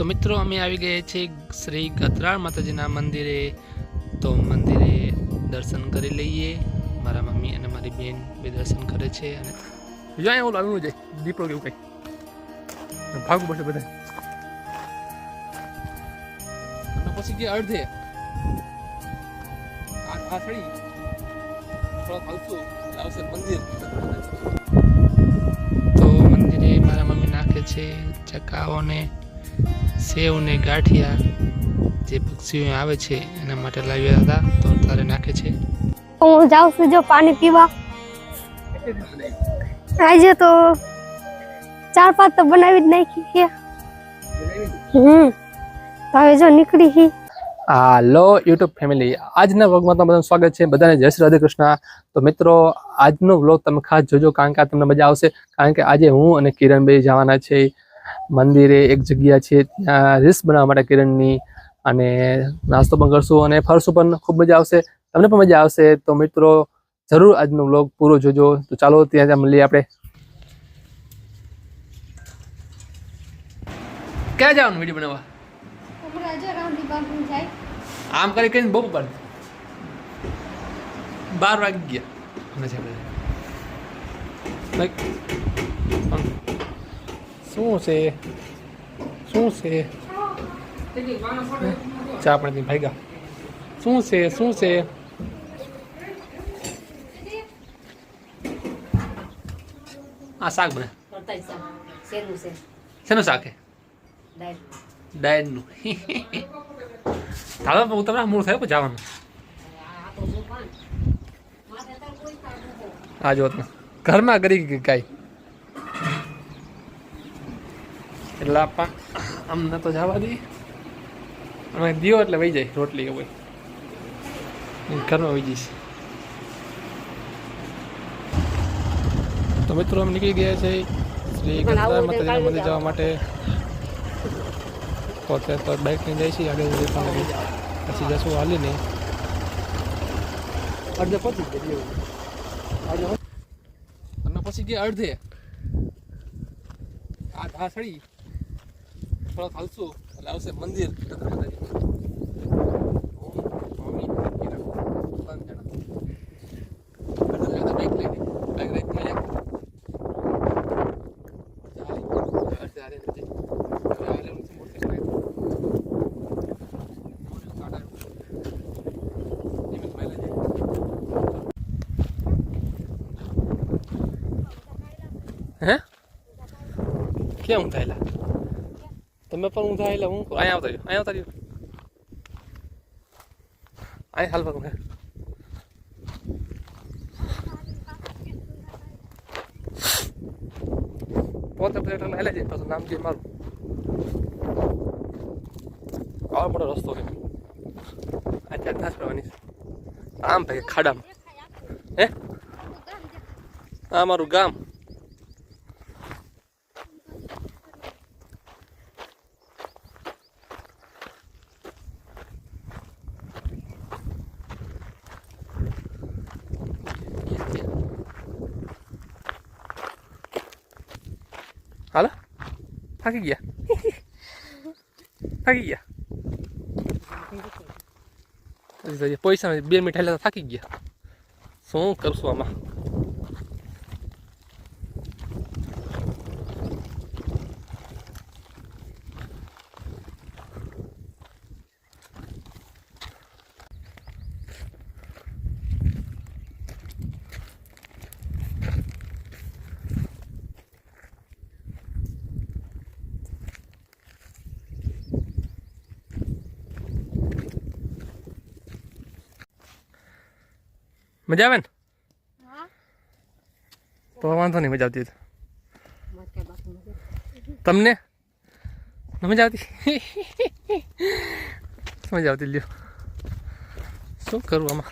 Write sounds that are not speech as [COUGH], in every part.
તો મિત્રો અમે આવી ગયા છીએ શ્રી ગતરાળ માતાજીના મંદિરે. તો મંદિરે દર્શન કરી લઈએ. મારા મમ્મી અને મારી બેન બે દર્શન કરે છે અને જો એવું આવ્યું જાય. દીપડો કેવું કંઈ. ભાગવું પડશે બધા અને પછી ગયા અડધે આ આ સળી થોડા ભાગશું આવશે મંદિર. તો મંદિરે મારા મમ્મી નાખે છે ચકાઓને. સેવ ને ગાંઠિયા જે પક્ષીઓ આવે છે એના માટે લાવ્યા હતા. તો તારે નાખે છે. હું જાઉં છું જો પાણી પીવા. આજે તો ચાર પાંચ તો બનાવી જ નાખી કે હમ. તો હવે જો નીકળી હી. હાલો યુટ્યુબ ફેમિલી. આજના વ્લોગમાં તમારું સ્વાગત છે. બધાને જય શ્રી રાધે કૃષ્ણ તો મિત્રો આજનો વ્લોગ તમે ખાસ જોજો કારણ કે આ તમને મજા આવશે. કારણ કે આજે હું અને કિરણભાઈ જવાના છે. મંદિરે એક જગ્યા છે ત્યાં રીલ્સ બનાવવા માટે કિરણની અને નાસ્તો પણ કરશું અને ફરશું પણ ખૂબ મજા આવશે. તમને પણ મજા આવશે. તો મિત્રો જરૂર આજનો બ્લોગ પૂરો જોજો. તો ચાલો ત્યાં ત્યાં મળીએ આપણે. ક્યાં જવાનું વીડિયો બનાવવા? આમ કરી કરીને બહુ પડે બાર વાગી ગયા અને છે આપણે લાઈક શું છે? શું છે? ચા પણ ભાગ્યા શું છે? શું છે? આ શાક બને છે? શેનું છે શાક છે? દાળ ડાયનનું ચાલો હું તમને મૂળ થયો જવાનું. આ જો ઘરમાં કરી ગાય એટલે આપણ અમને તો જવા દઈએ. અમે દીઓ એટલે વહી જાય રોટલી કે ભાઈ ઘરમાં વહી જઈશ. તો મિત્રો અમે નીકળી ગયા છે શ્રી પણ ગંગા માતાજીના મંદિર જવા માટે. પોતે તો બાઇક લઈને જાય છે આગળ સુધી પણ પછી જશું હાલીને. અડધે પહોંચી ગયા અને પછી ગયા અડધે. આ ધાસડી થોડા હાલશું. એટલે આવશે મંદિર. હું, મમ્મી, હીરા, તમે પણ ઊંધાયેલા હું અહીંયા આવતા રહ્યો અહીંયા આવતા રહ્યો અહીંયા હાલ પકડ પોતે એટલે હેલે જાય પાછું નામ જે મારું આવો મોટો રસ્તો છે નાશ કરવાની છે આમ ભાઈ ખાડામાં હે આ મારું ગામ હાલો થાકી ગયા થાકી ગયા પૈસા. બે મિનિટ એટલે તો થાકી ગયા શું કરશું આમાં મજા આવે ને? તો વાંધો નહીં મજા આવતી તમને? મજા આવતી? મજા આવતી? લ્યો. શું કરવું આમાં?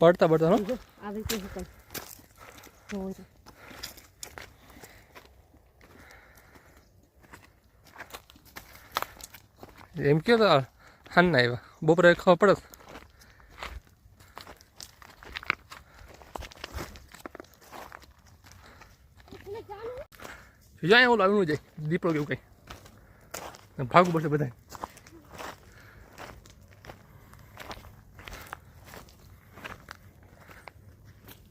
પડતા પડતા નો? એમ કયો તો હાન ના આવ્યા. બપોરે ખબર પડે જાય ઓલું આવ્યું જાય. દીપડો કેવું કંઈ. ભાગવું પડશે બધા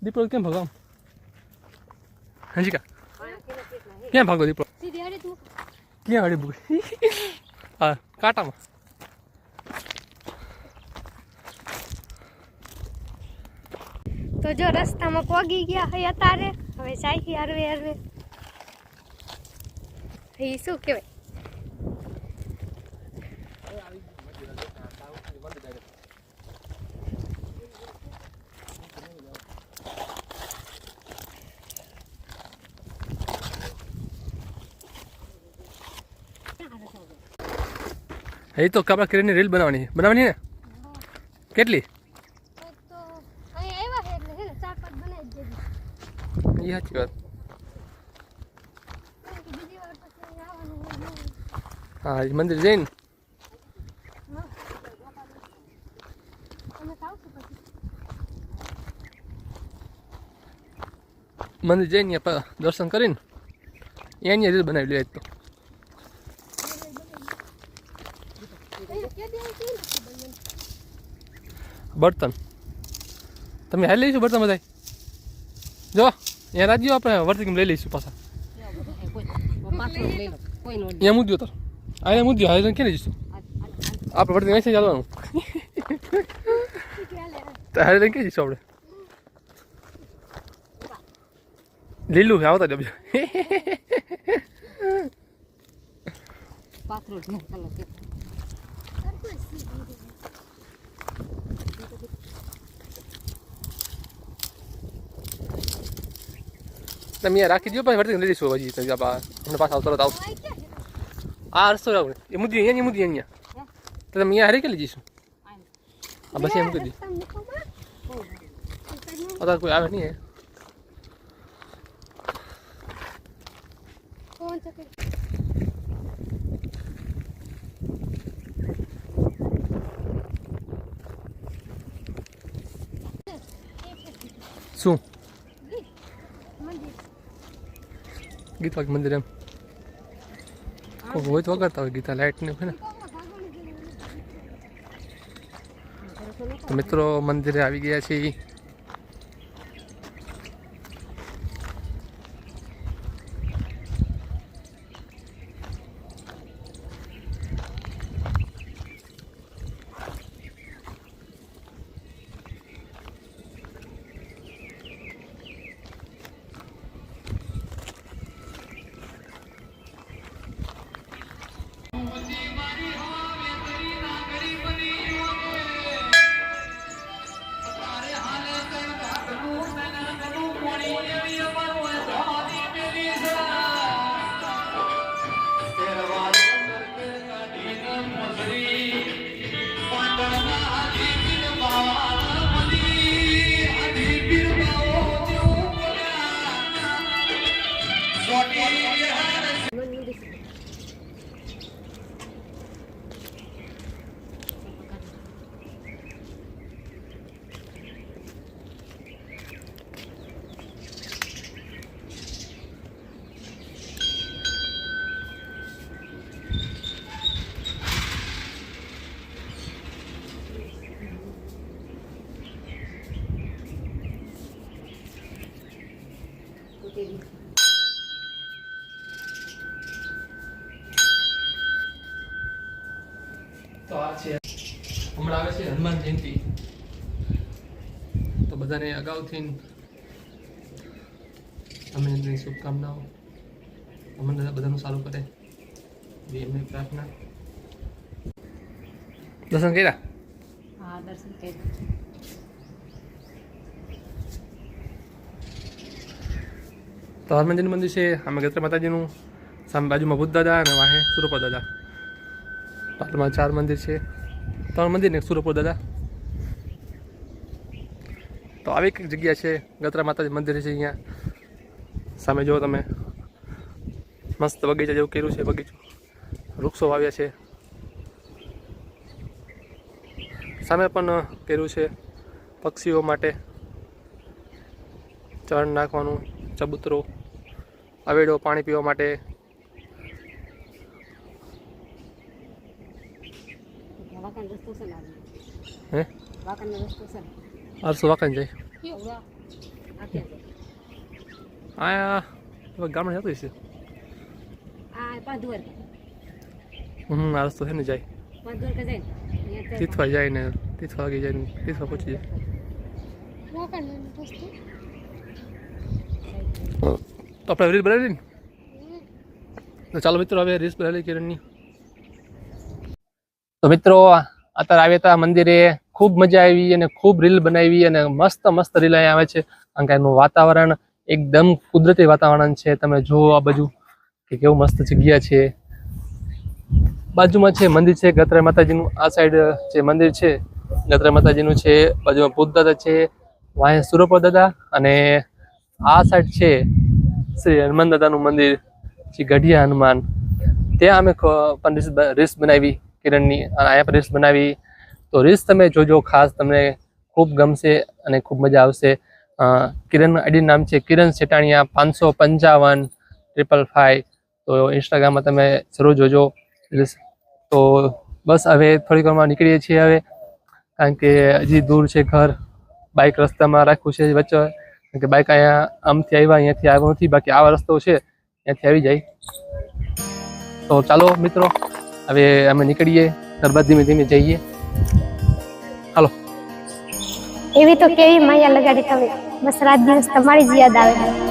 દીપડો કેમ ભાગો આમ? હંજીકા. ક્યાં ભાગો દીપડો? ક્યાં અડી ભૂગી [LAUGHS] હા કાંટામાં. તો જો રસ્તામાં પોગી ગયા હોય અત્યારે હવે જાય હરવે હરવે. એ શું કહેવાય? એ તો કાપડા કરીને રીલ બનાવવાની બનાવવાની ને? કેટલી તો અહીં આવ્યા છે એટલે છે ને ચાર પાંચ બનાવી જ દેવી એ સાચી વાત. હા મંદિર જઈને મંદિર જઈને દર્શન કરીને એની રીલ બનાવી લે તો. બર્તન. તમે હાલ લઈશું બર્તન બધા જો અહીંયા રાજ્યો આપણે વર્તી લઈ લઈશું પાછા. અહીંયા મૂક્યો તો અહીંયા મૂક્યો હાલી ક્યાં જઈશું? આપણે વર્તિક અહીંથી ચાલવાનું હાલ ક્યાં જઈશું આપણે? લીલું છે, આવતા જજો પાથરો જ નહીં ચાલો કે તમે અહીંયા રાખી દો પછી વર્તી લઈ લઈશું હજી તમે આપણે અમને પાછા તરત છે? આ રસ્તો આપણે એ મુદ્દી અહીંયા મુદ્દી અહીંયા તો તમે અહીંયા હારી કે લઈ જઈશું આ બસ એમ કરી મૂકવામાં? અત્યારે કોઈ આવે નહીં? શું ગીત મંદિર એમ. કોઈ હોય તો વગાડતા હોય ગીતા લાઇટ ને ને. તો મિત્રો, મંદિરે આવી ગયા છીએ. તો આ છે. હમણાં આવે છે હનુમાન જયંતિ. તો બધાને અગાઉથી અમે શુભકામનાઓ. અમને દાદા બધાનું સારું કરે. એવી એમની પ્રાર્થના. દર્શન કર્યા? હા દર્શન કરી તો હનુમાનજીનું મંદિર છે આમાં ગત્ર માતાજીનું સામે બાજુમાં બુદ્ધ દાદા અને વાહે સુરપા દાદા. પાટણમાં ચાર મંદિર છે. ત્રણ મંદિર ને સુરપુર, દાદા. તો આવી કંઈક જગ્યા છે, ગત્રા માતાજી મંદિર છે અહીંયા. સામે જુઓ તમે. મસ્ત બગીચા જેવું કર્યું છે બગીચું. વૃક્ષો વાવ્યા છે. સામે પણ કર્યું છે પક્ષીઓ માટે. ચણ નાખવાનું, ચબૂતરો, અવેડો પાણી પીવા માટે વાંકાનો રસ્તો છે ને હે આરસો વાકન જાય આયા જાય? ગામડે જતું દ્વારકા હમ આ રસ્તો છે ને જાય તીથવા જાય ને તીથવા વાગી જાય ને તીથવા પહોંચી જાય આપણે રીલ બનાવી ને ચાલો મિત્રો હવે રીલ્સ બનાવી કિરણની તો મિત્રો, અત્યારે આવ્યા હતા મંદિરે ખૂબ મજા આવી અને ખૂબ રીલ બનાવી અને મસ્ત મસ્ત રીલ આવે છે. કારણ કે એનું વાતાવરણ એકદમ કુદરતી વાતાવરણ છે. તમે જુઓ આ બાજુ કે કેવું મસ્ત જગ્યા છે. બાજુમાં છે મંદિર છે ગત્રે માતાજીનું. આ સાઈડ જે મંદિર છે ગત્રે માતાજીનું છે. બાજુમાં ભૂત દાદા છે વાંહે સુરપર દાદા અને આ સાઈડ છે શ્રી હનુમાન દાદાનું મંદિર, શ્રી ગઢિયા હનુમાન. ત્યાં અમે પણ રીસ બનાવી. કિરણની આયા રીલ્સ બનાવી. તો રીલ્સ તમે જોજો, ખાસ તમને ખૂબ ગમશે અને ખૂબ મજા આવશે. કિરણ આઈડી નામ છે કિરણ સેટાણીયા પાંચસો પંચાવન ટ્રિપલ ફાઈવ તો ઇન્સ્ટાગ્રામમાં તમે જરૂર જોજો રીલ્સ. તો બસ હવે થોડીક વારમાં નીકળીએ છીએ હવે, કારણ કે હજી દૂર છે ઘર. બાઇક રસ્તામાં રાખ્યું છે વચ્ચે. કારણ કે બાઇક અહીંયા આમથી આવ્યા, અહીંયાથી આવ્યો નથી. બાકી આવા રસ્તો છે, ત્યાંથી આવી જાય. તો ચાલો મિત્રો હવે અમે નીકળીએ, ત્યારબાદ ધીમે ધીમે જઈએ. હાલો. એવી તો કેવી માયા લગાડી તમે. બસ રાત દિવસ તમારી જ યાદ આવે.